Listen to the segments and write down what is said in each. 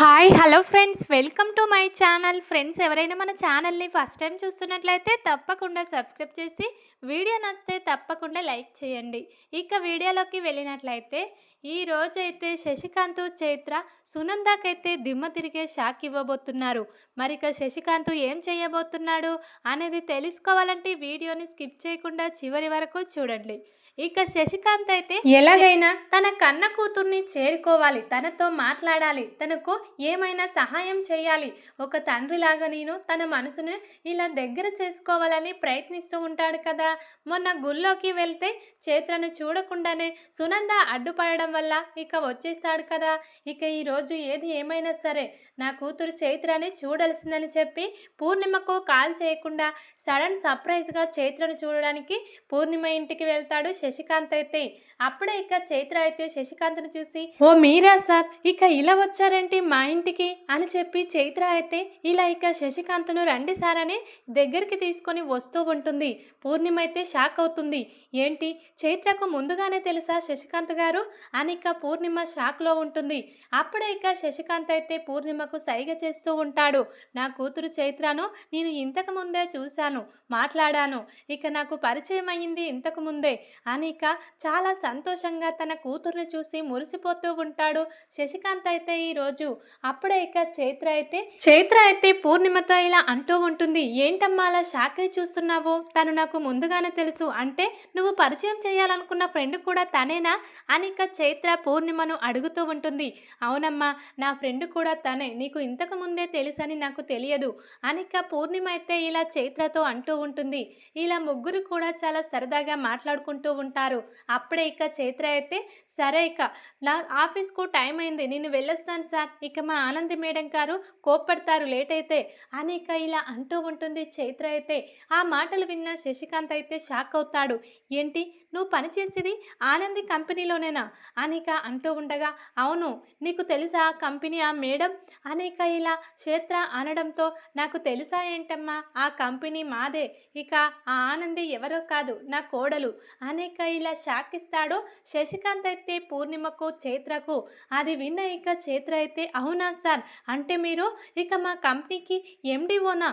Hi hello friends. Welcome to my channel. Friends ఎవరైనా మన ఛానల్ని ఫస్ట్ టైం చూస్తున్నట్లయితే తప్పకుండా సబ్స్క్రైబ్ చేసి వీడియో నచ్చితే తప్పకుండా లైక్ చేయండి. ఇక వీడియోలోకి వెళ్ళినట్లయితే ఈ రోజైతే శశికాంత్ చైత్ర సునందాకైతే దిమ్మ తిరిగే షాక్ ఇవ్వబోతున్నారు. మరి ఇక శశికాంత్ ఏం చేయబోతున్నాడు అనేది తెలుసుకోవాలంటే వీడియోని స్కిప్ చేయకుండా చివరి వరకు చూడండి. ఇక శశికాంత్ అయితే ఎలాగైనా? తన కన్న కూతుర్ని చేరుకోవాలి. తనతో మాట్లాడాలి. తనకు ఏమైనా సహాయం చేయాలి. ఒక తండ్రిలాగా నేను తన మనసును ఇలా దగ్గర చేసుకోవాలని ప్రయత్నిస్తూ ఉంటాడు కదా. మొన్న గుళ్ళోకి వెళ్తే చైత్రను చూడకుండానే సునంద అడ్డుపడడం వల్ల ఇక వచ్చేసాడు కదా. ఇక ఈరోజు ఏది ఏమైనా సరే నా కూతురు చైత్రని చూడాల్సిందని చెప్పి పూర్ణిమకు కాల్ చేయకుండా సడన్ సర్ప్రైజ్గా చైత్రను చూడడానికి పూర్ణిమ ఇంటికి వెళ్తాడు శశికాంత్ అయితే అప్పుడే ఇక చైత్ర అయితే శశికాంత్ను చూసి ఓ మీరా సార్ ఇక ఇలా వచ్చారేంటి మా ఇంటికి? అని చెప్పి చైత్ర అయితే ఇలా ఇక శశికాంత్ను రండి సార్ అని దగ్గరికి తీసుకొని వస్తూ ఉంటుంది. పూర్ణిమ అయితే షాక్ అవుతుంది. ఏంటి చైత్రకు ముందుగానే తెలుసా శశికాంత్ గారు? అని ఇక పూర్ణిమ షాక్లో ఉంటుంది. అప్పుడే ఇక శశికాంత్ అయితే పూర్ణిమకు సైగ చేస్తూ ఉంటాడు. నా కూతురు చైత్రను నేను ఇంతకు ముందే చూశాను మాట్లాడాను. ఇక నాకు పరిచయం అయ్యింది ఇంతకు ముందే. అనిక చాలా సంతోషంగా తన కూతుర్ని చూసి మురిసిపోతూ ఉంటాడు. శశికాంత్ అయితే ఈరోజు అప్పుడే ఇక చైత్ర అయితే చైత్ర అయితే పూర్ణిమతో ఇలా అంటూ ఉంటుంది. ఏంటమ్మా అలా షాక్ అయి చూస్తున్నావు? తను నాకు ముందుగానే తెలుసు. అంటే నువ్వు పరిచయం చేయాలనుకున్న ఫ్రెండ్ కూడా తనేనా? అని ఇక చైత్ర పూర్ణిమను అడుగుతూ ఉంటుంది. అవునమ్మా నా ఫ్రెండ్ కూడా తనే. నీకు ఇంతకు ముందే తెలుసని నాకు తెలియదు. అనిక పూర్ణిమ అయితే ఇలా చైత్రతో అంటూ ఉంటుంది. ఇలా ముగ్గురు కూడా చాలా సరదాగా మాట్లాడుకుంటూ ఉంటారు. అప్పుడే ఇక చైత్ర అయితే సరే ఇక. నా ఆఫీస్కు టైం అయింది. నేను వెళ్ళొస్తాను సార్. ఇక మా ఆనంది మేడం గారు కోప్పడతారు లేట్ అయితే. అని ఇక ఇలా అంటూ ఉంటుంది చైత్ర అయితే. ఆ మాటలు విన్న శశికాంత్ అయితే షాక్ అవుతాడు. ఏంటి? నువ్వు పనిచేసేది ఆనంది కంపెనీలోనేనా? అనిక అంటూ ఉండగా అవును. నీకు తెలుసా ఆ కంపెనీ ఆ మేడం? అనిక ఇలా క్షేత్ర అనడంతో నాకు తెలుసా ఏంటమ్మా? ఆ కంపెనీ మాదే. ఇక ఆ ఆనంది ఎవరో కాదు నా కోడలు. అనేక ఇలా షాక్ ఇస్తాడు శశికాంత్ అయితే పూర్ణిమకు చైత్రకు అది విన్న ఇక చైత్ర అయితే అవునా సార్? అంటే మీరు ఇక మా కంపెనీకి ఎండిఓనా?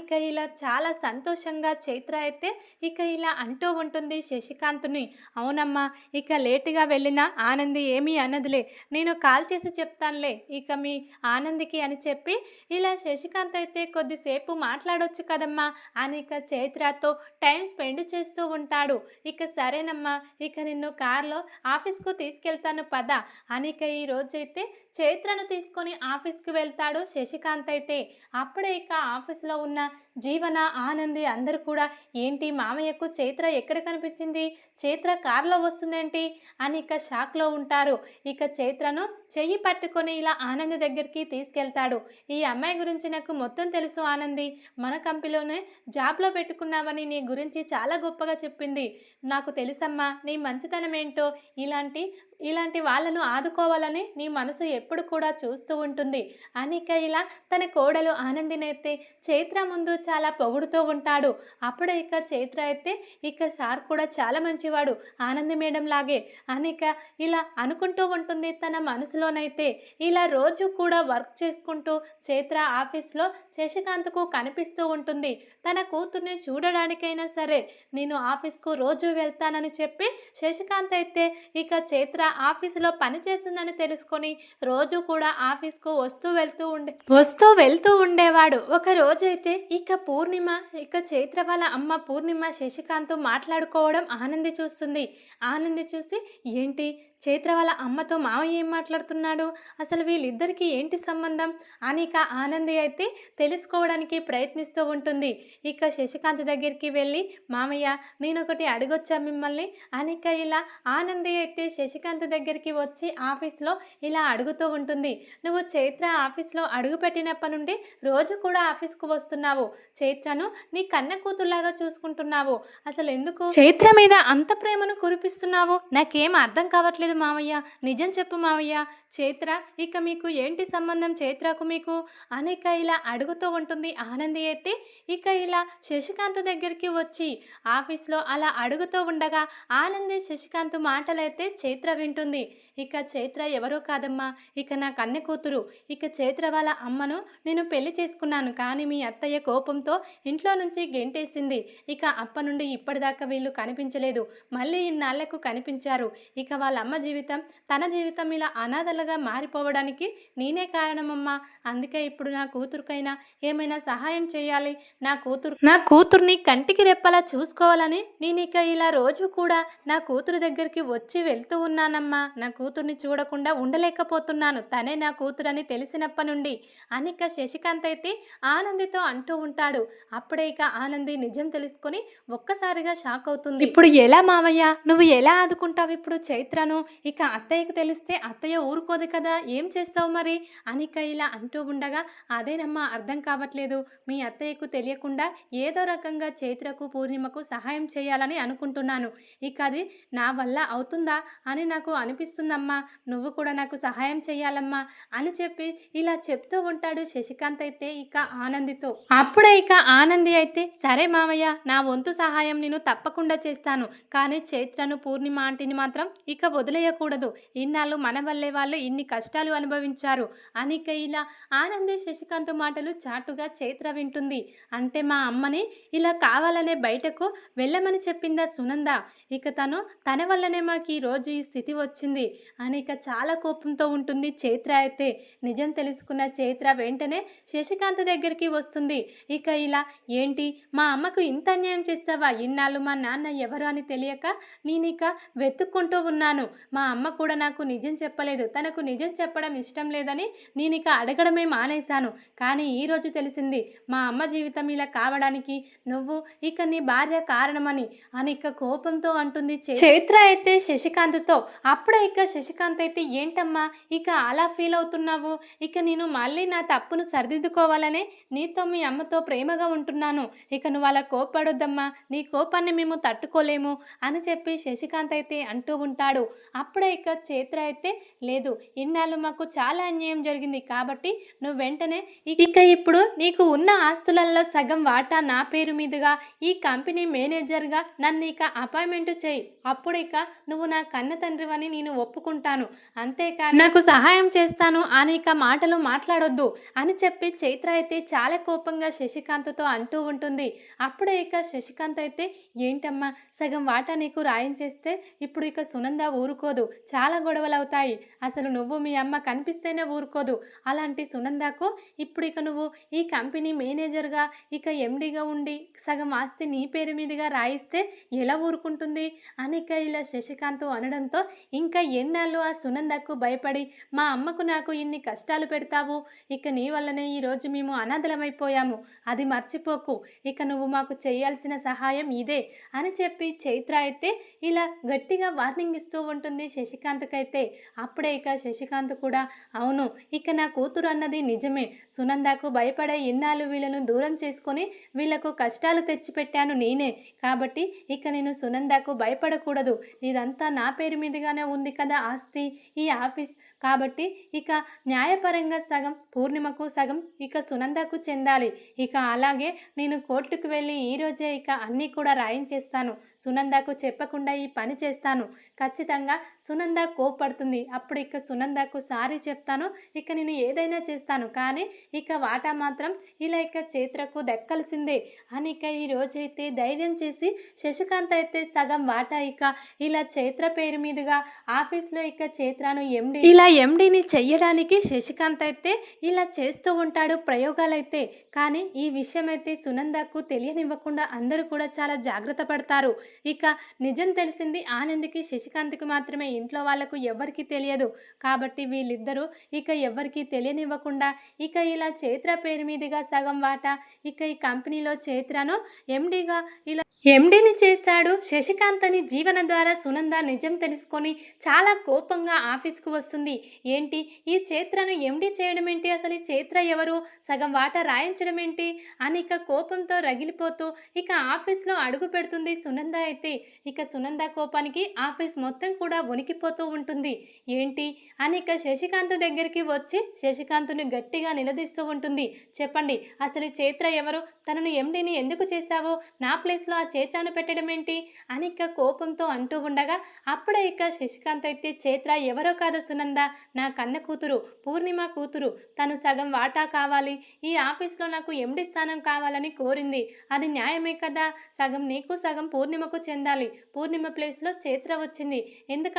ఇక ఇలా చాలా సంతోషంగా చైత్ర అయితే ఇక ఇలా అంటూ ఉంటుంది శశికాంత్ని. అవునమ్మా ఇక లేటుగా వెళ్ళిన ఆనంది ఏమీ అనదులే. నేను కాల్ చేసి చెప్తానులే ఇక మీ ఆనందికి అని చెప్పి ఇలా శశికాంత్ అయితే కొద్దిసేపు మాట్లాడొచ్చు కదమ్మా అని ఇక చైత్రతో టైం స్పెండ్ చేస్తూ ఉంటాడు. ఇక సరేనమ్మా ఇక నిన్ను కార్లో ఆఫీస్కు తీసుకెళ్తాను పద. అనిక ఈ రోజైతే చైత్రను తీసుకొని ఆఫీస్కి వెళ్తాడు శశికాంత్ అయితే. అప్పుడే ఇక ఆఫీస్లో ఉన్న జీవన ఆనంది అందరూ కూడా ఏంటి మామయ్యకు చైత్ర ఎక్కడ కనిపించింది? చైత్ర కారులో వస్తుందేంటి? అని ఇక షాక్లో ఉంటారు. ఇక చైత్రను చెయ్యి పట్టుకొని ఇలా ఆనంది దగ్గరికి తీసుకెళ్తాడు. ఈ అమ్మాయి గురించి నాకు మొత్తం తెలుసు ఆనంది. మన కంపెనీలోనే జాబ్లో పెట్టుకున్నావని నీ గురించి చాలా గొప్పగా చెప్పింది. నాకు తెలుసమ్మా నీ మంచితనం ఏంటో ఇలాంటి ఇలాంటి వాళ్ళను ఆదుకోవాలని నీ మనసు ఎప్పుడు కూడా చూస్తూ ఉంటుంది. అనిక ఇలా తన కోడలు ఆనందినైతే చైత్ర ముందు చాలా పొగుడుతూ ఉంటాడు. అప్పుడు ఇక చైత్ర అయితే ఇక సార్ కూడా చాలా మంచివాడు ఆనంది మేడం లాగే. అనిక ఇలా అనుకుంటూ ఉంటుంది తన మనసులోనైతే. ఇలా రోజు కూడా వర్క్ చేసుకుంటూ చైత్ర ఆఫీస్లో శశికాంత్కు కనిపిస్తూ ఉంటుంది. తన కూతుర్ని చూడడానికైనా సరే నేను ఆఫీస్కు రోజు వెళ్తానని చెప్పి శశికాంత్ అయితే ఇక చైత్ర ఆఫీసులో పనిచేస్తుందని తెలుసుకొని రోజు కూడా ఆఫీస్కు వస్తూ వెళ్తూ ఉండే వస్తూ వెళ్తూ ఉండేవాడు. ఒక రోజైతే ఇక పూర్ణిమ ఇక చైత్ర వాళ్ళ అమ్మ పూర్ణిమ శశికాంత్ మాట్లాడుకోవడం ఆనంది చూస్తుంది. ఆనంది చూసి ఏంటి చైత్ర వాళ్ళ అమ్మతో మామయ్య ఏం మాట్లాడుతున్నాడు? అసలు వీళ్ళిద్దరికీ ఏంటి సంబంధం? అనిక ఆనంది అయితే తెలుసుకోవడానికి ప్రయత్నిస్తూ ఉంటుంది. ఇక శశికాంత్ దగ్గరికి వెళ్ళి మామయ్య నేను ఒకటి అడగొచ్చా మిమ్మల్ని? అనిక ఇలా ఆనంది అయితే శశికాంత్ దగ్గరికి వచ్చి ఆఫీస్లో ఇలా అడుగుతూ ఉంటుంది. నువ్వు చైత్ర ఆఫీస్లో అడుగు పెట్టినప్పటి నుండి రోజు కూడా ఆఫీస్కు వస్తున్నావు. చైత్రను నీ కన్న కూతురులాగా చూసుకుంటున్నావు. అసలు ఎందుకు? చైత్ర మీద అంత ప్రేమను కురిపిస్తున్నావు? నాకేం అర్థం కావట్లేదు మావయ్య? నిజం చెప్పు మావయ్య. చైత్ర ఇక మీకు ఏంటి సంబంధం? చైత్రకు మీకు అనేక ఇలా అడుగుతూ ఉంటుంది ఆనంది అయితే ఇక ఇలా శశికాంత్ దగ్గరికి వచ్చి ఆఫీస్లో అలా అడుగుతూ ఉండగా ఆనంది శశికాంత్ మాటలైతే చైత్ర వింటుంది. ఇక చైత్ర ఎవరో కాదమ్మా ఇక నా కన్నె కూతురు ఇక చైత్ర వాళ్ళ అమ్మను నేను పెళ్ళి చేసుకున్నాను కానీ మీ అత్తయ్య కోపంతో ఇంట్లో నుంచి గెంటేసింది. ఇక అప్ప నుండి ఇప్పటిదాకా వీళ్ళు కనిపించలేదు. మళ్ళీ ఇన్నాళ్ళకు కనిపించారు. ఇక వాళ్ళ అమ్మ జీవితం తన జీవితం ఇలా అనాథలుగా మారిపోవడానికి నేనే కారణమమ్మా. అందుకే ఇప్పుడు నా కూతురుకైనా ఏమైనా సహాయం చేయాలి? నా కూతురు నా కూతుర్ని కంటికి రెప్పలా చూసుకోవాలని నేను ఇక ఇలా రోజు కూడా నా కూతురు దగ్గరికి వచ్చి వెళ్తూ ఉన్నానమ్మా. నా కూతుర్ని చూడకుండా ఉండలేకపోతున్నాను. తనే నా కూతురని తెలిసినప్పటి నుండి అనిక శశికాంత్ అయితే ఆనందితో అంటూ ఉంటాడు. అప్పుడే ఇక ఆనంది నిజం తెలుసుకొని ఒక్కసారిగా షాక్ అవుతుంది. ఇప్పుడు ఎలా మావయ్య? నువ్వు ఎలా ఆదుకుంటావు ఇప్పుడు చైత్రను? ఇక అత్తయ్యకు తెలిస్తే అత్తయ్య ఊరుకోదు కదా ఏం చేస్తావు మరి? అనిక ఇలా అంటూ ఉండగా అదేనమ్మా అర్థం కావట్లేదు. మీ అత్తయ్యకు తెలియకుండా ఏదో రకంగా చైత్రకు పూర్ణిమకు సహాయం చేయాలని అనుకుంటున్నాను. ఇక అది నా వల్ల అవుతుందా అని నాకు అనిపిస్తుందమ్మా. నువ్వు కూడా నాకు సహాయం చేయాలమ్మా అని చెప్పి ఇలా చెప్తూ ఉంటాడు శశికాంత్ అయితే ఇక ఆనందితో. అప్పుడే ఇక ఆనంది అయితే సరే మావయ్య నా వంతు సహాయం నేను తప్పకుండా చేస్తాను. కానీ చైత్రను పూర్ణిమ ఆంటీని మాత్రం ఇక వదిలేయకూడదు. ఇన్నాళ్ళు మన వల్లే వాళ్ళు ఇన్ని కష్టాలు అనుభవించారు. అని ఇలా ఆనంది శశికాంత్ మాటలు చాటుగా చైత్ర వింటుంది. అంటే మా అమ్మని ఇలా కావాలనే బయటకు వెళ్ళమని చెప్పిందా సునంద? ఇక తను తన వల్లనే మాకు ఈ రోజు ఈ స్థితి వచ్చింది. అని ఇక చాలా కోపంతో ఉంటుంది చైత్ర అయితే. నిజం తెలుసుకున్న చైత్ర వెంటనే శశికాంత్ దగ్గరికి వస్తుంది. ఇక ఇలా ఏంటి? మా అమ్మకు ఇంత అన్యాయం చేస్తావా? ఇన్నాళ్ళు మా నాన్న ఎవరు అని తెలియక నేను ఇక వెతుక్కుంటూ ఉన్నాను. మా అమ్మ కూడా నాకు నిజం చెప్పలేదు. తనకు నిజం చెప్పడం ఇష్టం లేదని నేను ఇక అడగడమే మానేశాను. కానీ ఈ రోజు తెలిసింది మా అమ్మ జీవితం ఇలా కావడానికి నువ్వు ఇక నీ భార్య కారణమని అని ఇక కోపంతో అంటుంది చైత్ర అయితే శశికాంత్తో అప్పుడే ఇక శశికాంత్ అయితే ఏంటమ్మా ఇక అలా ఫీల్ అవుతున్నావు? ఇక నేను మళ్ళీ నా తప్పును సరిదిద్దుకోవాలనే నీతో మీ అమ్మతో ప్రేమగా ఉంటున్నాను. ఇక నువ్వు అలా కోపడొద్దమ్మా నీ కోపాన్ని మేము తట్టుకోలేము అని చెప్పి శశికాంత్ అయితే అంటూ ఉంటాడు. అప్పుడే ఇక చైత్ర అయితే లేదు. ఇన్నాళ్ళు మాకు చాలా అన్యాయం జరిగింది కాబట్టి నువ్వు వెంటనే ఇక ఇప్పుడు నీకు ఉన్న ఆస్తులల్లో సగం వాటా నా పేరు మీదుగా ఈ కంపెనీ మేనేజర్గా నన్ను ఇక అపాయింట్మెంట్ చేయి. అప్పుడు ఇక నువ్వు నా కన్న తండ్రివని నేను ఒప్పుకుంటాను. అంతేకాని నాకు సహాయం చేస్తాను అని ఇక మాటలు మాట్లాడొద్దు అని చెప్పి చైత్ర అయితే చాలా కోపంగా శశికాంత్తో అంటూ ఉంటుంది. అప్పుడే ఇక శశికాంత్ అయితే ఏంటమ్మా సగం వాటా నీకు రాయించేస్తే ఇప్పుడు ఇక సునంద ఊరుకోదు. చాలా గొడవలు అవుతాయి అసలు నువ్వు మీ అమ్మ కనిపిస్తేనే ఊరుకోదు. అలాంటి సునందకు ఇప్పుడు ఇక నువ్వు ఈ కంపెనీ మేనేజర్గా ఇక ఎండిగా ఉండి సగం ఆస్తి నీ పేరు మీదుగా రాయిస్తే ఎలా ఊరుకుంటుంది? అని ఇక ఇలా శశికాంత్ అనడంతో ఇంకా ఎన్నాళ్ళు ఆ సునందకు భయపడి మా అమ్మకు నాకు ఇన్ని కష్టాలు పెడతావు. ఇక నీ వల్లనే ఈరోజు మేము అనాథలమైపోయాము. అది మర్చిపోకు. ఇక నువ్వు మాకు చేయాల్సిన సహాయం ఇదే అని చెప్పి చైత్ర అయితే ఇలా గట్టిగా వార్నింగ్ ఇస్తూ ఉంటుంది. శశికాంత్కైతే అప్పుడే ఇక శశికాంత్ కూడా అవును ఇక నా కూతురు అన్నది నిజమే. సునందకు భయపడే ఇన్నాళ్ళు వీళ్ళను దూరం చేసుకొని వీళ్ళకు కష్టాలు తెచ్చిపెట్టాను నేనే. కాబట్టి ఇక నేను సునందకు భయపడకూడదు. ఇదంతా నా పేరు మీదుగానే ఉంది కదా ఆస్తి ఈ ఆఫీస్. కాబట్టి ఇక న్యాయపరంగా సగం పూర్ణిమకు సగం ఇక సునందకు చెందాలి. ఇక అలాగే నేను కోర్టుకు వెళ్ళి ఈరోజే ఇక అన్నీ కూడా రాయించేస్తాను. సునందకు చెప్పకుండా ఈ పని చేస్తాను. ఖచ్చితంగా సునంద కోపడుతుంది అప్పుడు ఇక సునందకు సారీ చెప్తాను. ఇక నేను ఏదైనా చేస్తాను. కానీ ఇక వాటా మాత్రం ఇలా ఇక చేత్రకు దక్కాల్సిందే అని ఇక ఈ రోజైతే ధైర్యం చేసి శశికాంత్ అయితే సగం వాటా ఇక ఇలా చైత్ర పేరు మీదుగా ఆఫీస్లో ఇక చైత్రను ఎండి ఇలా ఎండిని చెయ్యడానికి శశికాంత్ అయితే ఇలా చేస్తూ ఉంటాడు ప్రయోగాలైతే. కానీ ఈ విషయం అయితే సునందకు తెలియనివ్వకుండా అందరూ కూడా చాలా జాగ్రత్త పడతారు. ఇక నిజం తెలిసింది ఆనంద్కి శశికాంత్కి మాత్రమే ఇంట్లో వాళ్ళకు ఎవరికి తెలియదు. కాబట్టి వీళ్ళిద్దరూ ఇక ఎవరికి తెలియనివ్వకుండా ఇక ఇలా చైత్ర పేరు మీదుగా సగం వాటా ఇక ఈ కంపెనీలో చైత్రను ఎండిగా ఇలా ఎండిని చేశాడు. శశికాంత్ అని జీవన ద్వారా సునంద నిజం తెలుసుకొని చాలా కోపంగా ఆఫీస్కు వస్తుంది. ఏంటి? ఈ చైత్రను ఎండి చేయడం ఏంటి? అసలు ఈ చైత్ర ఎవరు? సగం వాటా రాయించడం ఏంటి? అని ఇక కోపంతో రగిలిపోతూ ఇక ఆఫీస్లో అడుగు పెడుతుంది సునంద అయితే. ఇక సునంద కోపానికి ఆఫీస్ మొత్తం కూడా వణికిపోతూ ఉంటుంది. ఏంటి? అనిక శశికాంత్ దగ్గరికి వచ్చి శశికాంత్ను గట్టిగా నిలదీస్తూ ఉంటుంది. చెప్పండి అసలు చైత్ర ఎవరు? తనను ఎండిని ఎందుకు చేశావు? నా ప్లేస్లో ఆ చైత్రను పెట్టడం ఏంటి? అనిక కోపంతో అంటూ ఉండగా అప్పుడే ఇక శశికాంత్ అయితే చైత్ర ఎవరో కాదు సునంద నా కన్న కూతురు పూర్ణిమ కూతురు తను సగం వాటా కావాలి. ఈ ఆఫీస్లో నాకు ఎండి స్థానం కావాలని కోరింది. అది న్యాయమే కదా? సగం నీకు సగం పూర్ణిమకు చెందాలి. పూర్ణిమ ప్లేస్లో చైత్ర వచ్చింది. ఎందుకంటే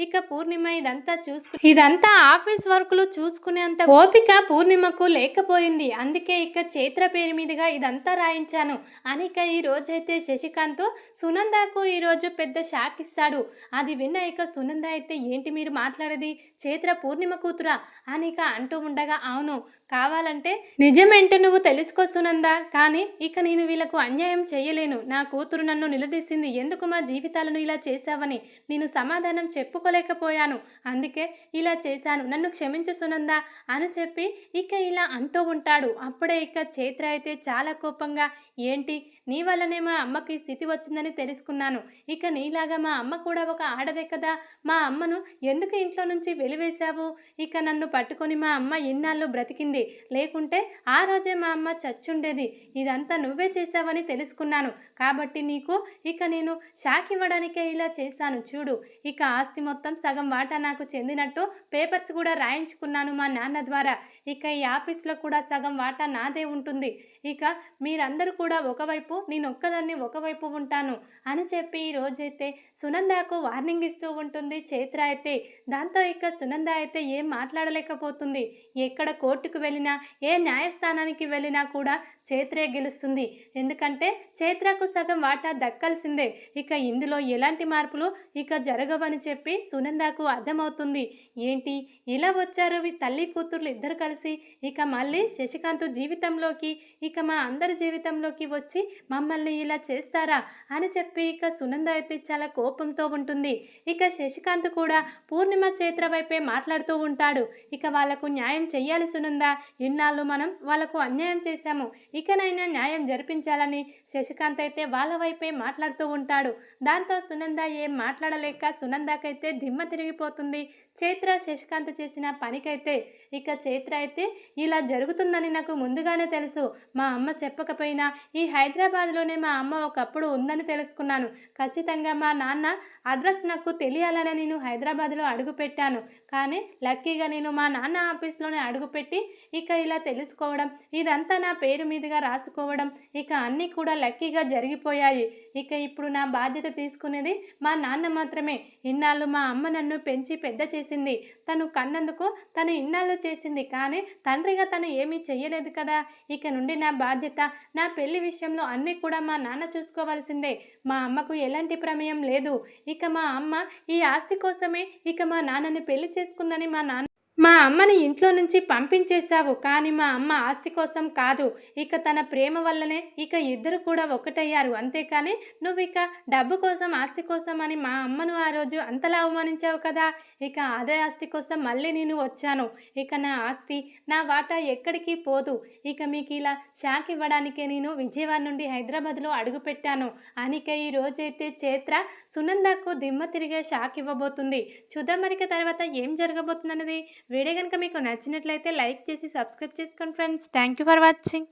ఇక పూర్ణిమ ఇదంతా చూసుకు ఇదంతా ఆఫీస్ వర్క్లు చూసుకునేంత ఓపిక పూర్ణిమకు లేకపోయింది. అందుకే ఇక చైత్ర పేరు మీదుగా ఇదంతా రాయించాను. అని ఇక ఈ రోజైతే శశికాంత్ సునందకు ఈరోజు పెద్ద షాక్ ఇస్తాడు. అది విన్న ఇక సునంద అయితే ఏంటి మీరు మాట్లాడేది? చైత్ర పూర్ణిమ కూతురా? అని ఇక అంటూ ఉండగా అవును. కావాలంటే నిజమేంటే నువ్వు తెలుసుకో కానీ ఇక నేను వీళ్ళకు అన్యాయం చేయలేను. నా కూతురు నన్ను నిలదీసింది. ఎందుకు మా జీవితాలను ఇలా చేశావని నేను సమాధానం చెప్పుకోలేకపోయాను. అందుకే ఇలా చేశాను. నన్ను క్షమించు అని చెప్పి ఇక ఇలా అంటూ ఉంటాడు. అప్పుడే ఇక చైత్ర అయితే చాలా కోపంగా ఏంటి? నీ వల్లనే మా అమ్మకి స్థితి వచ్చిందని తెలుసుకున్నాను. ఇక నీలాగా మా అమ్మ కూడా ఒక ఆడదే కదా. మా అమ్మను ఎందుకు ఇంట్లో నుంచి వెలివేశావు? ఇక నన్ను పట్టుకొని మా అమ్మ ఇన్నాళ్ళు బ్రతికింది? లేకుంటే ఆ రోజే మా అమ్మ చచ్చుండేది. ఇదంతా నువ్వే చేశావని తెలుసుకున్నాను. కాబట్టి నీకు ఇక నేను షాక్ ఇవ్వడానికే ఇలా చేశాను చూడు. ఇక ఆస్తి మొత్తం సగం వాటా నాకు చెందినట్టు పేపర్స్ కూడా రాయించుకున్నాను మా నాన్న ద్వారా. ఇక ఈ ఆఫీస్లో కూడా సగం వాటా నాదే ఉంటుంది. ఇక మీరందరూ కూడా ఒకవైపు నేను ఒక్కదాన్ని ఒకవైపు ఉంటాను అని చెప్పి ఈ రోజైతే సునందాకు వార్నింగ్ ఇస్తూ ఉంటుంది. చైత్ర అయితే దాంతో ఇక సునంద అయితే ఏం మాట్లాడలేకపోతుంది. ఎక్కడ కోర్టుకు వెళ్ళినా ఏ న్యాయస్థానానికి వెళ్ళినా కూడా చైత్రే గెలుస్తుంది. ఎందుకంటే చైత్రకు సగం వాటా దక్కాల్సిందే. ఇక ఇందులో ఎలాంటి మార్పులు ఇక జరగవని చెప్పి సునందాకు అర్థమవుతుంది. ఏంటి? ఇలా వచ్చారు తల్లి కూతుర్లు ఇద్దరు కలిసి. ఇక మళ్ళీ శశికాంత్ జీవితంలోకి ఇక మా అందరి జీవితంలోకి వచ్చి మమ్మల్ని ఇలా చేస్తారా అని చెప్పి ఇక సునంద అయితే చాలా కోపంతో ఉంటుంది. ఇక శశికాంత్ కూడా పూర్ణిమ చైత్ర వైపే మాట్లాడుతూ ఉంటాడు. ఇక వాళ్ళకు న్యాయం చెయ్యాలి సునందా. ఇన్నాళ్ళు మనం వాళ్ళకు అన్యాయం చేశాము. ఇకనైనా న్యాయం జరిపించాలని శశికాంత్ అయితే వాళ్ళ వైపే మాట్లాడుతూ ఉంటాడు. దాంతో సునంద ఏం మాట్లాడలేక సునందకైతే దిమ్మ తిరిగిపోతుంది. చైత్ర శశికాంత్ చేసిన పనికైతే ఇక చైత్ర అయితే ఇలా జరుగుతుందని నాకు ముందుగానే తెలుసు. మా అమ్మ చెప్పకపోయినా ఈ హైదరాబాద్లోనే మా అమ్మ ఒకప్పుడు ఉందని తెలుసుకున్నాను. ఖచ్చితంగా మా నాన్న అడ్రస్ నాకు తెలియాలని నేను హైదరాబాద్లో అడుగుపెట్టాను. కానీ లక్కీగా నేను మా నాన్న ఆఫీస్లోనే అడుగుపెట్టి ఇక ఇలా తెలుసుకోవడం ఇదంతా నా పేరు మీదుగా రాసుకోవడం ఇక అన్నీ కూడా లక్కీగా జరిగిపోయాయి. ఇక ఇప్పుడు నా బాధ్యత తీసుకునేది మా నాన్న మాత్రమే. ఇన్నాళ్ళు మా అమ్మ నన్ను పెంచి పెద్ద చేసింది. తను కన్నందుకు తను ఇన్నాళ్ళు చేసింది. కానీ తండ్రిగా తను ఏమీ చెయ్యలేదు కదా. ఇక నుండి నా బాధ్యత నా పెళ్ళి విషయంలో అన్నీ కూడా మా నాన్న చూసుకోవాల్సిందే. మా అమ్మకు ఎలాంటి ప్రమేయం లేదు. ఇక మా అమ్మ ఈ ఆస్తి కోసమే ఇక మా నాన్నని పెళ్ళి చేసుకుందని మా నాన్న మా అమ్మని ఇంట్లో నుంచి పంపించేశావు కానీ మా అమ్మ ఆస్తి కోసం కాదు. ఇక తన ప్రేమ వల్లనే ఇక ఇద్దరు కూడా ఒకటయ్యారు. అంతేకాని నువ్వు ఇక డబ్బు కోసం ఆస్తి కోసం అని మా అమ్మను ఆ రోజు అంతలా అవమానించావు కదా? ఇక అదే ఆస్తి కోసం మళ్ళీ నేను వచ్చాను. ఇక నా ఆస్తి నా వాటా ఎక్కడికి పోదు. ఇక మీకు ఇలా షాక్ ఇవ్వడానికే నేను విజయవాడ నుండి హైదరాబాద్లో అడుగుపెట్టాను. అనిక ఈ రోజైతే చేత్ర సునందాకు దిమ్మ తిరిగే షాక్ ఇవ్వబోతుంది. చూద్దాం మరిక తర్వాత ఏం జరగబోతుందన్నది. వీడియో కనుక మీకు నచ్చినట్లయితే లైక్ చేసి సబ్స్క్రైబ్ చేసుకోండి friends. Thank you for watching.